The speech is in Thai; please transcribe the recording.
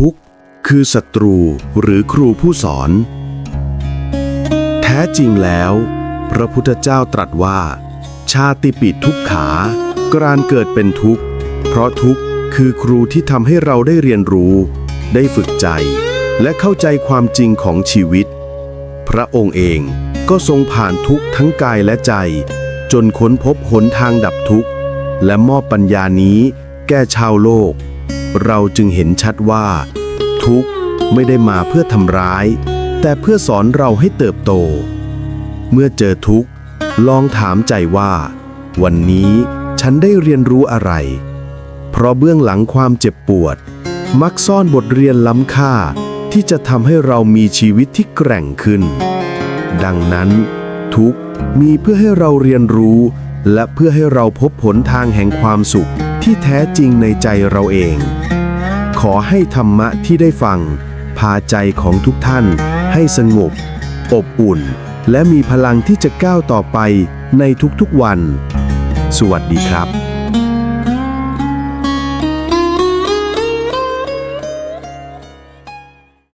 ทุกข์ คือศัตรูหรือครูผู้สอน แท้จริงแล้ว พระพุทธเจ้าตรัสว่า ชาติปิดทุกขาการเกิดเป็นทุกข์ เพราะทุกข์คือครูที่ทำให้เราได้เรียนรู้ ได้ฝึกใจ และเข้าใจความจริงของชีวิต พระองค์เองก็ทรงผ่านทุกข์ทั้งกายและใจ จนค้นพบหนทางดับทุกข์ และมอบปัญญานี้แก่ชาวโลก เราจึงเห็นชัดว่า ทุกข์ไม่ได้มาเพื่อทำร้าย แต่เพื่อสอนเราให้เติบโต เมื่อเจอทุกข์ ลองถามใจว่า วันนี้ฉันได้เรียนรู้อะไร เพราะเบื้องหลังความเจ็บปวด มักซ่อนบทเรียนล้ำค่าที่จะทำให้เรามีชีวิตที่แกร่งขึ้น ดังนั้น ทุกข์มีเพื่อให้เราเรียนรู้ และเพื่อให้เราพบผลทางแห่งความสุข ที่แท้จริงในใจเราเอง ขอให้ธรรมะที่ได้ฟัง พาใจของทุกท่านให้สงบ อบอุ่น และมีพลังที่จะก้าวต่อไปในทุกๆวัน สวัสดีครับ